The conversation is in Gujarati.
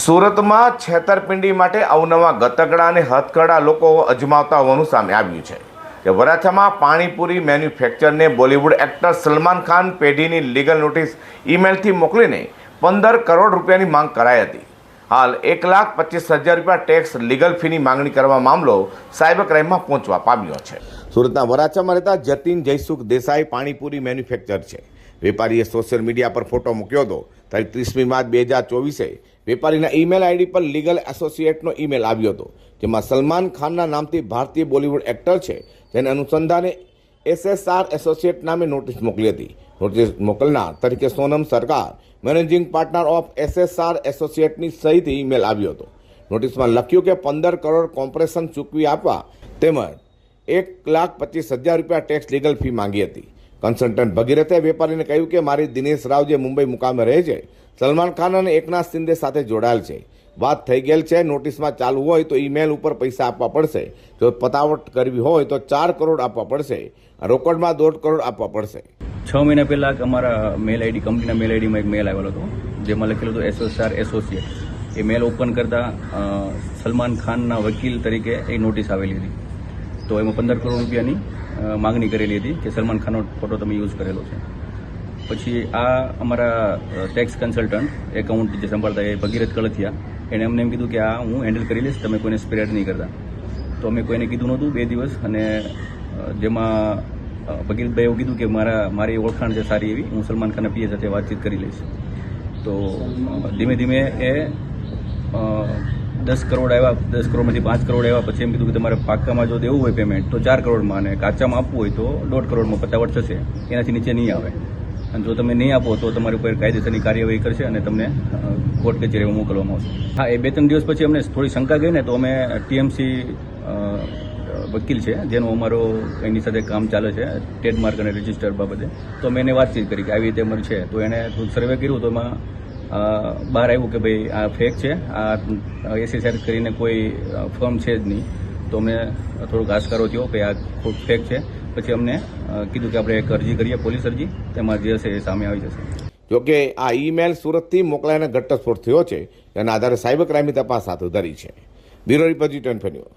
સુરતમાં છેતરપિંડી માટે અવનવા ગતકડા અને હથકડા લોકો અજમાવતા હોવાનું સામે આવ્યું છે. કે વરાછામાં પાણીપુરી મેન્યુફેક્ચરને બોલિવૂડ એક્ટર સલમાન ખાન પેઢીની લીગલ નોટિસ ઈમેલથી મોકલીને પંદર કરોડ રૂપિયાની માંગ કરાઈ હતી. હાલ એક લાખ પચીસ હજાર રૂપિયા ટેક્સ લીગલ ફીની માંગણી કરવા મામલો સાયબર ક્રાઇમમાં પહોંચવા પામ્યો છે. સુરતના વરાછામાં રહેતા જતીન જયસુખ દેસાઈ પાણીપુરી મેન્યુફેક્ચર છે. વેપારીએ સોશિયલ મીડિયા પર ફોટો મૂક્યો હતો. તારીખ ત્રીસમી માર્ચ બે હજાર ચોવીસે વેપારીના ઈમેલ આઈડી પર લીગલ એસોસિએટનો ઈમેલ આવ્યો હતો, જેમાં સલમાન ખાનના નામથી ભારતીય બોલિવૂડ એક્ટર છે, જેને અનુસંધાને એસએસઆર એસોસિએટ નામે નોટિસ મોકલી હતી. નોટિસ મોકલનાર તરીકે Sonam Sarkar managing partner of SSR એસોસિએટની સહીથી ઈમેલ આવ્યો હતો. નોટિસમાં લખ્યું કે પંદર કરોડ કોમ્પ્રેશન ચૂકવી આપવા તેમજ એક લાખ પચીસ હજાર રૂપિયા ટેક્સ લીગલ ફી માંગી હતી. કન્સલ્ટન્ટ ભગીરથે વેપારીને કહ્યું કે મારી દિનેશ રાવ જે મુંબઈ મુકામે રહે છે, સલમાન ખાન અને એકનાથ શિંદે સાથે જોડાયેલ છે. વાત થઈ ગયેલ છે, નોટિસમાં ચાલુ હોય તો ઈમેલ ઉપર પૈસા આપવા પડશે. જો પતાવટ કરવી હોય તો ચાર કરોડ આપવા પડશે. રોકડમાં દોઢ કરોડ આપવા પડશે. છ મહિના પહેલાં અમારા મેલ આઈડી, કંપનીના મેલ આઈડીમાં એક મેલ આવેલો હતો, જેમાં લખેલું હતું એસએસઆર એસોસિએટ એ મેલ ઓપન કરતાં સલમાન ખાનના વકીલ તરીકે એ નોટિસ આવેલી હતી. તો એમાં પંદર કરોડ રૂપિયાની માગણી કરેલી હતી કે સલમાન ખાનનો ફોટો તમે યુઝ કરેલો છે. પછી આ અમારા ટેક્સ કન્સલ્ટન્ટ એકાઉન્ટ જે સંભાળતા એ ભગીરથ કળથિયા એણે અમને એમ કીધું કે આ હું હેન્ડલ કરી લઈશ, તમે કોઈને સ્પ્રેડ નહીં કરતા. તો અમે કોઈને કીધું નહોતું, બે દિવસ, અને જેમાં ભગીરથભાઈ એવું કીધું કે મારા, મારી ઓળખાણ છે સારી એવી, હું સલમાન ખાનના પીએ સાથે વાતચીત કરી લઈશ. તો ધીમે ધીમે એ દસ કરોડ આવ્યા, દસ કરોડમાંથી પાંચ કરોડ આવ્યા, પછી એમ કીધું કે તમારે પાક્કામાં જો દેવું હોય પેમેન્ટ તો ચાર કરોડમાં અને કાચામાં આપવું હોય તો દોઢ કરોડમાં પતાવટ થશે, એનાથી નીચે નહીં આવે. અને જો તમે નહીં આપો તો તમારી ઉપર કાયદેસરની કાર્યવાહી કરશે અને તમને કોર્ટ કચેરીમાં મોકલવામાં આવશે. હા, એ બે ત્રણ દિવસ પછી અમને થોડી શંકા ગઈ ને, તો અમે ટીએમસી વકીલ છે, જેનું અમારો એની સાથે કામ ચાલે છે, ટ્રેડમાર્ક અને રજિસ્ટર બાબતે, તો અમે એને વાતચીત કરી કે આવી રીતે અમારું છે. તો એણે સર્વે કર્યું, તો એમાં બહાર આવ્યું કે ભાઈ આ ફેક છે, આ એસએસઆર કરીને કોઈ ફર્મ છે જ નહીં. તો અમને થોડોક આસ્કારો થયો કે આ ખૂબ ફેક છે. પછી અમને કીધું કે આપણે એક અરજી કરીએ, પોલીસ અરજી. તેમાં જે હશે એ સામે આવી જશે. જોકે આ ઈમેલ સુરતથી મોકલાઈને ઘટસ્ફોટ થયો છે તેના આધારે સાયબર ક્રાઇમની તપાસ હાથ ધરી છે. Bureau report twenty news.